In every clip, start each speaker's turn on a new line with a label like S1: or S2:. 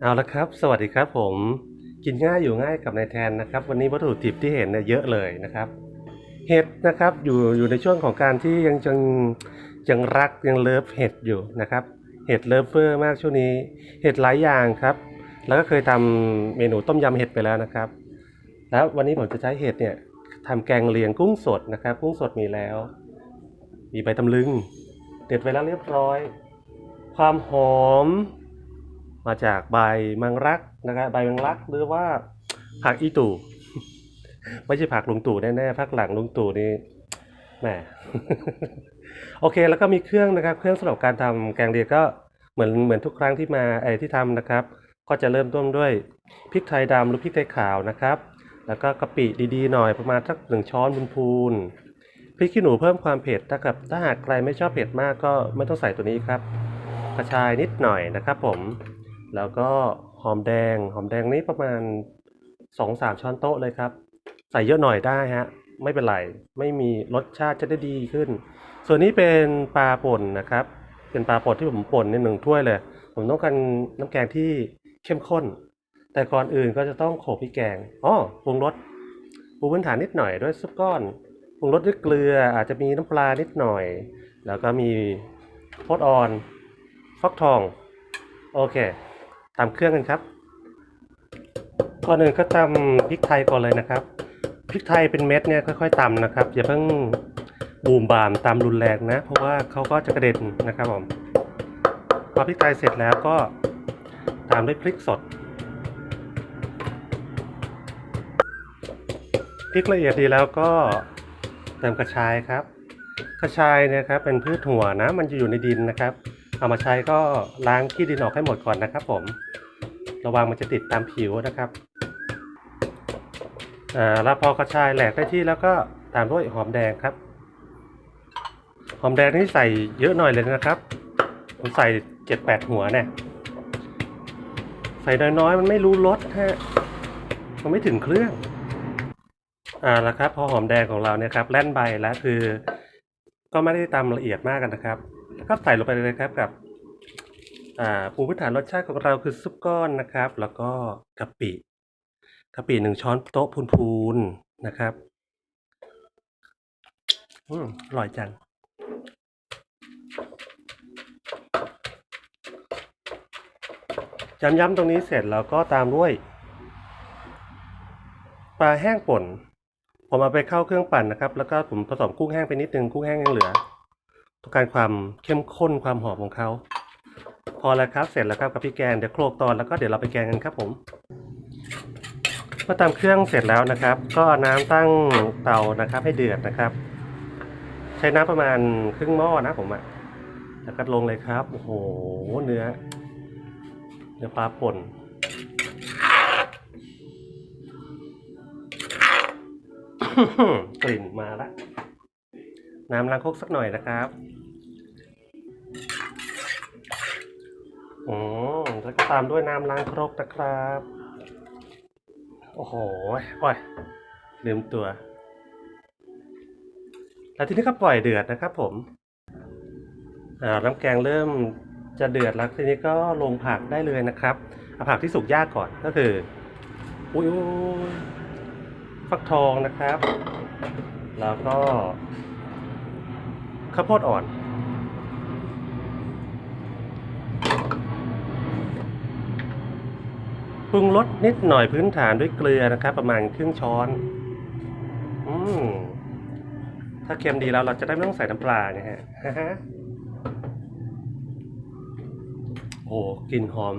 S1: เอาละครับ สวัสดีครับผม กินง่ายอยู่ง่ายกับนายแทนนะครับ วันนี้วัตถุดิบที่เห็นเนี่ยเยอะเลยนะครับ เห็ดนะครับอยู่อยู่ในช่วงของการที่ยังยังยังรักยังเลิฟเห็ดอยู่นะครับ เห็ดเลิฟเฟอร์มากช่วงนี้ เห็ดหลายอย่างครับ แล้วก็เคยทำเมนูต้มยำเห็ดไปแล้วนะครับ แล้ววันนี้ผมจะใช้เห็ดเนี่ยทำแกงเลียงกุ้งสดนะครับ กุ้งสดมีแล้ว มีใบตำลึง เด็ดไว้แล้วเรียบร้อย ความหอม มาจากใบมังรักนะครับใบมังรักหรือว่าผักอีตู่ไม่ใช่ผักลุงตู่แน่ๆผักหลังลุงตู่นี่แหมโอเคแล้วก็มีเครื่องนะครับ เครื่องสำหรับการทำแกงเลียก็เหมือนเหมือนทุกครั้งที่มาไอ้ที่ทำนะครับ ก็จะเริ่มต้นด้วยพริกไทยดำหรือพริกไทยขาวนะครับ แล้วก็กะปิดีๆหน่อยประมาณสักหนึ่งช้อนพูนพริกขี้หนูเพิ่มความเผ็ดถ้ากับถ้าหากใครไม่ชอบเผ็ดมากก็ไม่ต้องใส่ตัวนี้ครับกระชายนิดหน่อยนะครับผม แล้วก็หอมแดง หอมแดงนี้ประมาณสองสามช้อนโต๊ะเลยครับ ใส่เยอะหน่อยได้ฮะ ไม่เป็นไร ไม่มีรสชาติจะได้ดีขึ้น ส่วนนี้เป็นปลาป่นนะครับ เป็นปลาป่นที่ผมป่นในหนึ่งถ้วยเลย ผมต้องการน้ำแกงที่เข้มข้น แต่ก่อนอื่นก็จะต้องโขลกพริกแกงอ๋อปรุงรสปรุงพื้นฐานนิดหน่อยด้วยซุปก้อนปรุงรสด้วยเกลืออาจจะมีน้ำปลานิดหน่อย แล้วก็มีโพดอ่อน ฟักทอง โอเค ตามเครื่องกันครับ ก่อนอื่นก็ตำพริกไทยก่อนเลยนะครับ พริกไทยเป็นเม็ดเนี่ยค่อยๆตำนะครับ อย่าเพิ่งบูมบามตำรุนแรงนะ เพราะว่าเขาก็จะกระเด็นนะครับผมพอพริกไทยเสร็จแล้วก็ตามด้วยพริกสดพริกละเอียดดีแล้วก็เติมกระชายครับ กระชายเนี่ยครับเป็นพืชหัวนะ มันจะอยู่ในดินนะครับ เอามาใช้ก็ล้างขี้ดินออกให้หมดก่อนนะครับ ผม ระวังมันจะติดตามผิวนะครับอ่าแล้วพอกระชายแหลกได้ที่แล้วก็ตามด้วยหอมแดงครับ หอมแดงนี่ใส่เยอะหน่อยเลยนะครับผมใส่เจ็ดแปดหัวเนี่ยใส่น้อยๆมันไม่รู้รสฮะมันไม่ถึงเครื่องอ่าแล้วครับ พอหอมแดงของเราเนี่ยครับแล่นใบแล้วคือ ก็ไม่ได้ตำละเอียดมากกันนะครับ แล้วก็ใส่ลงไปเลยครับกับอ่าปรุงพื้นฐานรสชาติของเราคือซุปก้อนนะครับ แล้วก็กะปิกะปิหนึ่งช้อนโต๊ะพูนๆนะครับอืมอร่อยจัง ย้ำๆตรงนี้เสร็จแล้วก็ตามด้วย ปลาแห้งป่น ผมเอาไปเข้าเครื่องปั่นนะครับ แล้วก็ผมผสมกุ้งแห้งไปนิดนึงกุ้งแห้งยังเหลือ ต้องการความเข้มข้นความหอมของเขาพอแล้วครับเสร็จแล้วครับกับพี่แกงเดี๋ยวโคลกตอนแล้วก็เดี๋ยวเราไปแกงกันครับผมเมื่อตามเครื่องเสร็จแล้วนะครับ ก็น้ำตั้งเตานะครับ ให้เดือดนะครับ ใช้น้ำประมาณครึ่งหม้อนะผมอะแล้วก็ลงเลยครับโอ้โหเนื้อ เนื้อปลาป่นกลิ่นมาละน้ำล้างคกสักหน่อยนะครับ อืมแล้วก็ตามด้วยน้ำล้างครกนะครับ โอ้โหโอ้ยลืมตัว แล้วทีนี้ก็ปล่อยเดือดนะครับผมอ่าน้ำแกงเริ่มจะเดือดแล้วทีนี้ก็ลงผักได้เลยนะครับเอาผักที่สุกยากก่อนก็คือ อุ้ยอุ๊ยฟักทองนะครับ แล้วก็ข้าวโพดอ่อน ปรุงรสนิดหน่อยพื้นฐานด้วยเกลือนะครับ ประมาณครึ่งช้อน อืมถ้าเค็มดีแล้วเราจะได้ไม่ต้องใส่น้ำปลาเนี่ยฮะโอ้กลิ่นหอม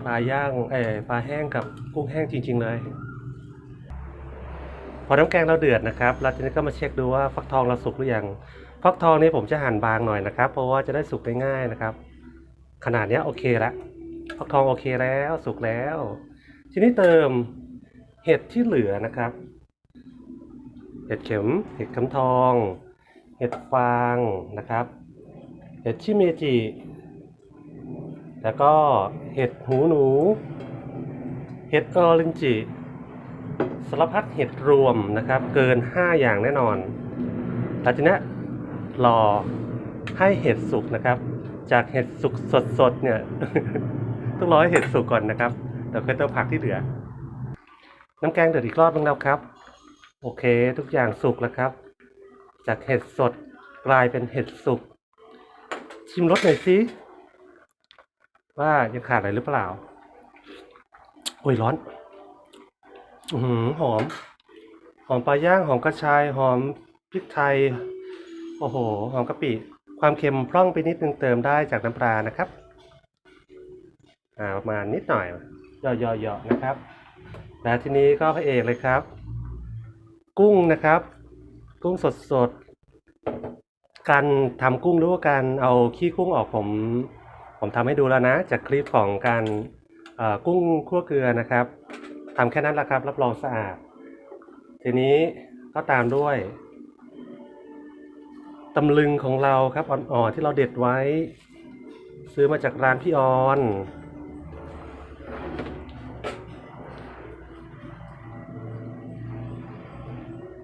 S1: ปลาย่างเออปลาแห้งกับกุ้งแห้งจริง ๆ เลย พอน้ำแกงเราเดือดนะครับ เราทีนี้ก็มาเช็คดูว่าฟักทองเราสุกหรือยังฟักทองนี่ผมจะหั่นบางหน่อยนะครับ เพราะว่าจะได้สุกได้ง่ายนะครับ ขนาดนี้โอเคละ ฟักทองโอเคแล้วสุกแล้ว ทีนี้เติมเห็ดที่เหลือนะครับ เห็ดเข็ม เห็ดเข็มทอง เห็ดฟางนะครับ เห็ดชิเมจิ แล้วก็เห็ดหูหนู เห็ดออรินจิสารพัดเห็ดรวมนะครับ เกิน 5 อย่างแน่นอนหลังจากนี้รอให้เห็ดสุกนะครับ จากเห็ดสุกสดๆเนี่ย ต้องรอให้เห็ดสุกก่อนนะครับเดี๋ยวค่อยเติมผักที่เหลือ น้ำแกงเดือดอีกรอบนึงแล้วครับ โอเค ทุกอย่างสุกแล้วครับ จากเห็ดสดกลายเป็นเห็ดสุก ชิมรสหน่อยสิว่ายังขาดอะไรหรือเปล่า โอ้ยร้อน อือหือหอม หอมปลาย่างหอมกระชายหอมพริกไทย โอ้โห หอมกะปิ ความเค็มพร่องไปนิดนึงเติมได้จากน้ำปลานะครับ อ่าประมาณนิดหน่อยย่อๆๆนะครับ แล้วทีนี้ก็พระเอกเลยครับ กุ้งนะครับ กุ้งสดๆ การทำกุ้งหรือว่าการเอาขี้กุ้งออกผม ผมทำให้ดูแล้วนะ จากคลิปของการเอ่อกุ้งคั่วเกลือนะครับทำแค่นั้นแหละครับ รับรองสะอาด ทีนี้ก็ตามด้วยตำลึงของเราครับอ่อนๆที่เราเด็ดไว้ ซื้อมาจากร้านพี่ออน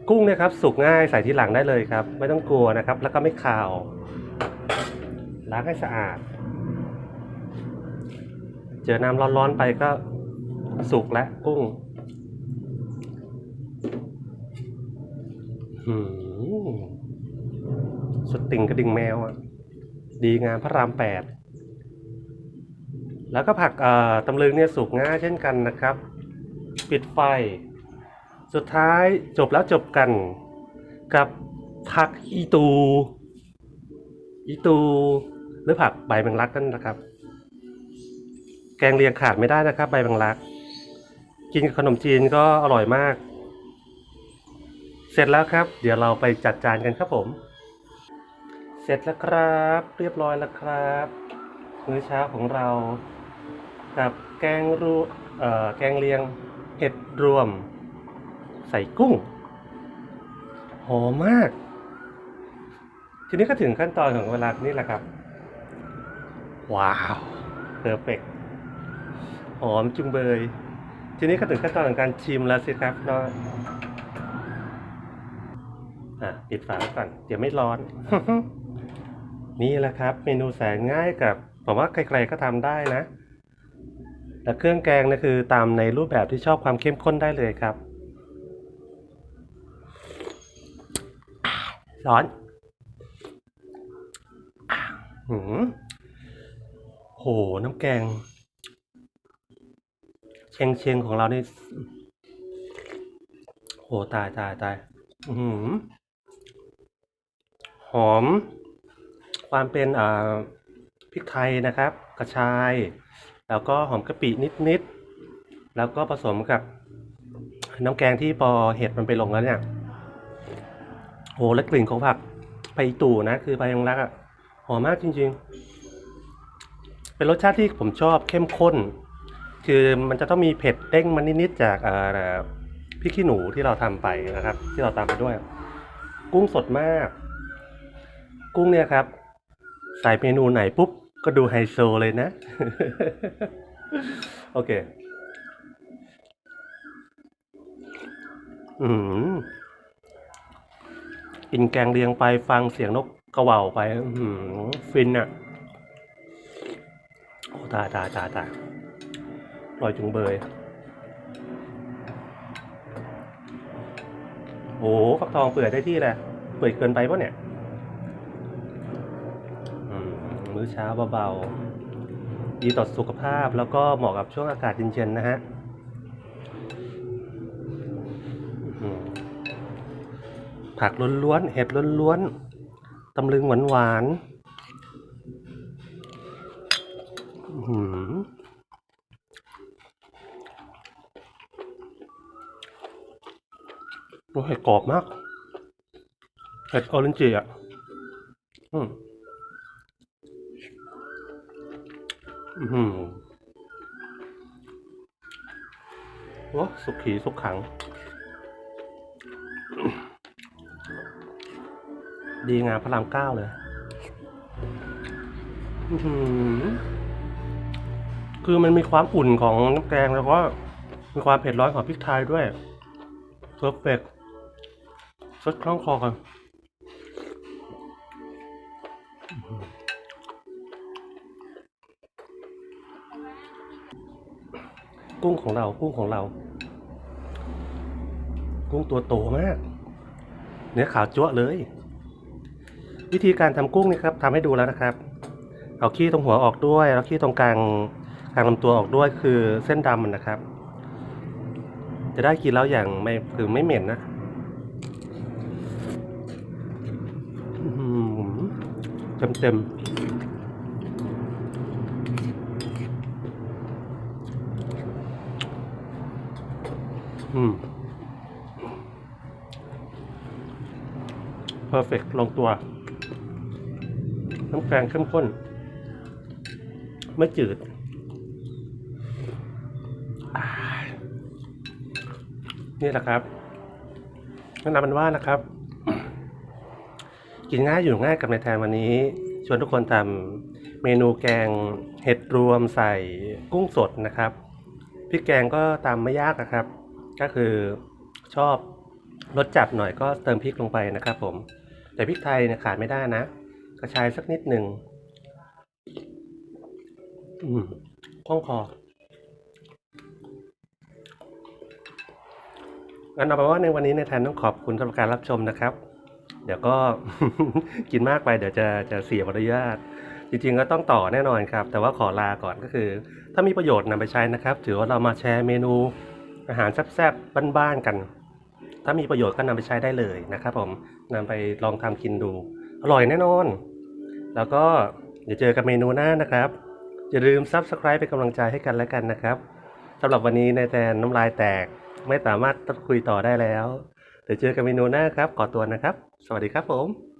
S1: กุ้งเนี่ยครับสุกง่ายใส่ที่หลังได้เลยครับ ไม่ต้องกลัวนะครับ แล้วก็ไม่คาวล้างให้สะอาด เจอน้ำร้อนๆไปก็สุกแล้วกุ้งสุดติ่งกระดิ่งแมวอะ ดีงามพระรามแปด แล้วก็ผักเอ่อตำลึงเนี่ยสุกง่ายเช่นกันนะครับ ปิดไฟ สุดท้ายจบแล้วจบกันกับผักอีตู อีตู หรือผักใบแมงลักนั่นนะครับ แกงเลียงขาดไม่ได้นะครับ ใบแมงลัก กินกับขนมจีนก็อร่อยมาก เสร็จแล้วครับ เดี๋ยวเราไปจัดจานกันครับผม เสร็จแล้วครับ เรียบร้อยแล้วครับมื้อเช้าของเรา กับแกงรูแกงเลียงเห็ดรวม ใส่กุ้ง หอมมาก ทีนี้ก็ถึงขั้นตอนของเวลานี่แหละครับ ว้าวเพอร์เฟกหอมจุงเบย ทีนี้ก็ถึงขั้นตอนของการชิมแล้วสิครับเนาะอะปิดฝาไว้ก่อนเดี๋ยวไม่ร้อน นี่แหละครับ เมนูแสนง่ายกับผมว่าใครๆก็ทำได้นะและเครื่องแกงเนี่ยคือตามในรูปแบบที่ชอบความเข้มข้นได้เลยครับ ร้อนหืมโห น้ำแกง เชียงเชียงของเรานี่ โห ตายตายตายอือหือหอม ความเป็นอ่าพริกไทยนะครับ กระชาย แล้วก็หอมกะปินิด ๆ แล้วก็ผสมกับน้ำแกงที่พอเห็ดมันไปลงแล้วเนี่ย โหและกลิ่นของผักใบตู่นะ คือใบยังรักอะหอมมากจริง ๆ เป็นรสชาติที่ผมชอบเข้มข้น คือมันจะต้องมีเผ็ดเด้งมันนิดๆจากเอ่อพริกขี้หนูที่เราทำไปนะครับ ที่เราตามไปด้วย กุ้งสดมาก กุ้งเนี่ยครับ ใส่เมนูไหนปุ๊บ ก็ดูไฮโซเลยนะ โอเค อืม กินแกงเลียงไปฟังเสียงนกกระว่าไปฟินอะโอ้ตายตายตายตายอร่อยจุงเบย โอ้ฟักทองเปื่อยได้ที่แหละเปื่อยเกินไปปะเนี่ยมื้อเช้าเบาๆดีต่อสุขภาพแล้วก็เหมาะกับช่วงอากาศเย็นๆนะฮะอื้อหือ ผักล้วนๆเห็ดล้วนๆตำลึงหวานๆหือโอ้เห็ดกรอบมาก เห็ดออเรนจิอะ อืมอือหือโอ้สุขีสุขขัง ดีงามพระรามเก้าเลยคือมันมีความอุ่นของน้ำแกงแล้วก็มีความเผ็ดร้อนของพริกไทยด้วยเพอร์เฟกสดคล่องคอกันกุ้งของเรา กุ้งของเรา กุ้งตัวโตมาก เนื้อขาวจั๊วเลย วิธีการทำกุ้งนี่ครับทำให้ดูแล้วนะครับ เอาขี้ตรงหัวออกด้วยแล้วขี้ตรงกลางกลางลำตัวออกด้วยคือเส้นดำมันนะครับ จะได้กินแล้วอย่างไม่คือไม่เหม็นนะเต็มเต็มๆอืม perfect ลงตัว น้ำแกงเข้มข้น ไม่จืด นี่แหละครับแนะนำมันว่านะครับ กินง่ายอยู่ง่ายกับในแทนวันนี้ ชวนทุกคนทำเมนูแกงเห็ดรวมใส่กุ้งสดนะครับพริกแกงก็ตามไม่ยากนะครับ ก็คือชอบรสจัดหน่อยก็เติมพริกลงไปนะครับผม แต่พริกไทยเนี่ยขาดไม่ได้นะ กระชายสักนิดหนึ่งอืมคล่องคองั้นเอาเป็นว่าในวันนี้ในแทนต้องขอบคุณสำหรับการรับชมนะครับ เดี๋ยวก็กินมากไปเดี๋ยวจะจะเสียมารยาทจริงๆก็ต้องต่อแน่นอนครับ แต่ว่าขอลาก่อนก็คือ ถ้ามีประโยชน์นำไปใช้นะครับ ถือว่าเรามาแชร์เมนูอาหารแซ่บๆบ้านๆกัน ถ้ามีประโยชน์ก็นำไปใช้ได้เลยนะครับ ผมนำไปลองทำกินดู อร่อยแน่นอน แล้วก็เดี๋ยวเจอกันเมนูหน้านะครับ อย่าลืม Subscribe เป็นกำลังใจให้กันและกันนะครับสำหรับวันนี้นายแทนน้ำลายแตกไม่สามารถคุยต่อได้แล้ว เดี๋ยวเจอกันเมนูหน้าครับ ขอตัวนะครับ สวัสดีครับผม